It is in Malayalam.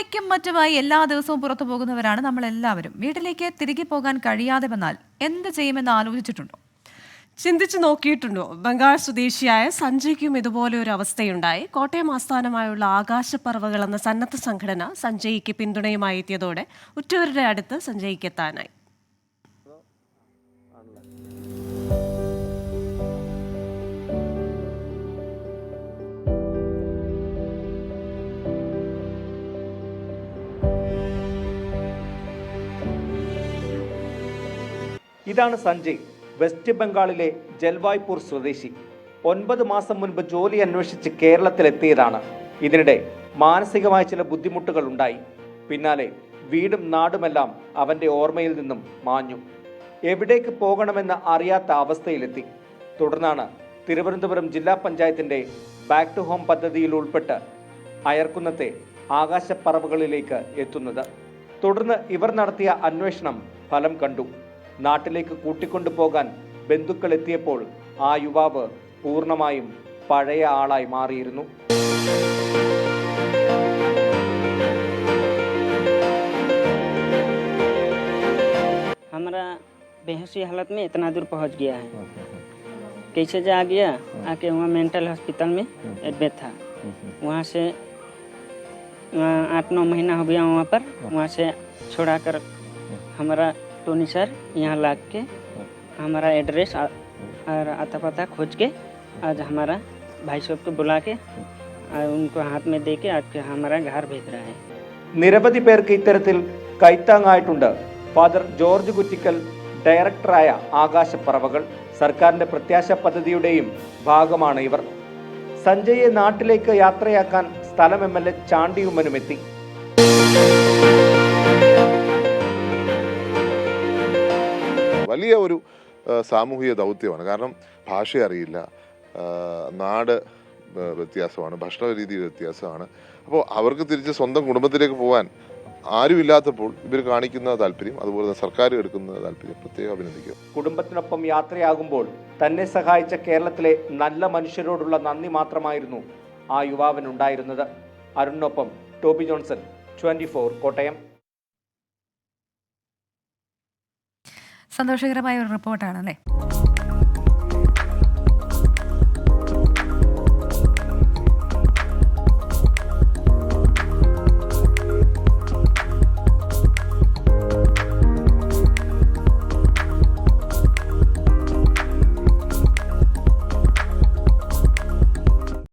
ജോലിക്കും മറ്റുമായി എല്ലാ ദിവസവും പുറത്തു പോകുന്നവരാണ് നമ്മൾ എല്ലാവരും വീട്ടിലേക്ക് തിരികെ പോകാൻ കഴിയാതെ വന്നാൽ എന്ത് ചെയ്യുമെന്ന് ആലോചിച്ചിട്ടുണ്ടോ? ചിന്തിച്ചു നോക്കിയിട്ടുണ്ടോ? ബംഗാൾ സ്വദേശിയായ സഞ്ജയ്ക്കും ഇതുപോലെ ഒരു അവസ്ഥയുണ്ടായി. കോട്ടയം ആസ്ഥാനമായുള്ള ആകാശപ്പറവകൾ എന്ന സന്നദ്ധ സംഘടന സഞ്ജയ്ക്ക് പിന്തുണയുമായി എത്തിയതോടെ ഉറ്റവരുടെ അടുത്ത് സഞ്ജയ്ക്ക് എത്താനായി. ഇതാണ് സഞ്ജയ് വെസ്റ്റ് ബംഗാളിലെ ജൽവായ്പൂർ സ്വദേശി. ഒൻപത് മാസം മുൻപ് ജോലി അന്വേഷിച്ച് കേരളത്തിലെത്തിയതാണ്. ഇതിനിടെ മാനസികമായ ചില ബുദ്ധിമുട്ടുകൾ ഉണ്ടായി. പിന്നാലെ വീടും നാടുമെല്ലാം അവന്റെ ഓർമ്മയിൽ നിന്നും മാഞ്ഞു. എവിടേക്ക് പോകണമെന്ന് അറിയാത്ത അവസ്ഥയിലെത്തി. തുടർന്നാണ് തിരുവനന്തപുരം ജില്ലാ പഞ്ചായത്തിന്റെ ബാക്ക് ടു ഹോം പദ്ധതിയിൽ ഉൾപ്പെട്ട് അയർക്കുന്നത്തെ ആകാശപ്പറവുകളിലേക്ക് എത്തുന്നത്. തുടർന്ന് ഇവർ നടത്തിയ അന്വേഷണം ഫലം കണ്ടു. നാട്ടിലേക്ക് കൂട്ടിക്കൊണ്ടു പോകാൻ ബന്ധുക്കൾ എത്തിയപ്പോൾ ആ യുവാവ് പൂർണ്ണമായും പഴയ ആളായി മാറിയിരുന്നു हमारा बेहोशी हालत में इतना दूर पहुंच गया है कैसे जा गया आके वहाँ मेंटल हॉस्पिटल में एडमिट था वहाँ से वहाँ आठ नौ महीना हो गया वहाँ पर वहाँ से छोड़ा कर हमारा टोनी सर यहाँ ला के हमारा एड्रेस आ- और आता पता खोज के आज हमारा भाई साहब को बुला के और उनको हाथ में दे के आज के हमारा घर भेज रहा है നിരവധി പേർക്ക് ഇത്തരത്തിൽ കൈത്താങ്ങായിട്ടുണ്ട് ഫാദർ ജോർജ് കുറ്റിക്കൽ ഡയറക്ടറായ ആകാശപ്പറവകൾ സർക്കാരിന്റെ പ്രത്യാശ പദ്ധതിയുടെയും ഭാഗമാണ് ഇവർ സഞ്ജയെ നാട്ടിലേക്ക് യാത്രയാക്കാൻ സ്ഥലം എം എൽ എ ചാണ്ടിയുമ്മനും ഒരു സാമൂഹിക ദൗത്യമാണ്. കാരണം ഭാഷ അറിയില്ല. നാട് വ്യത്യാസമാണ്. ഭക്ഷണ രീതി വ്യത്യാസമാണ്. അപ്പോൾ അവർക്ക് തിരിച്ച് സ്വന്തം കുടുംബത്തിലേക്ക് പോകാൻ ആരുമില്ലാത്തപ്പോൾ ഇവർ കാണിക്കുന്ന താല്പര്യം അതുപോലെ തന്നെ സർക്കാർ എടുക്കുന്ന താല്പര്യം പ്രത്യേകം അഭിനന്ദിക്കുക കുടുംബത്തിനൊപ്പം യാത്രയാകുമ്പോൾ തന്നെ സഹായിച്ച കേരളത്തിലെ നല്ല മനുഷ്യരോടുള്ള നന്ദി മാത്രമായിരുന്നു ആ യുവാവിനുണ്ടായിരുന്നത്. അരുണിനൊപ്പം ടോബി ജോൺസൺ ട്വന്റി കോട്ടയം. സന്തോഷകരമായ ഒരു റിപ്പോർട്ടാണ് അല്ലേ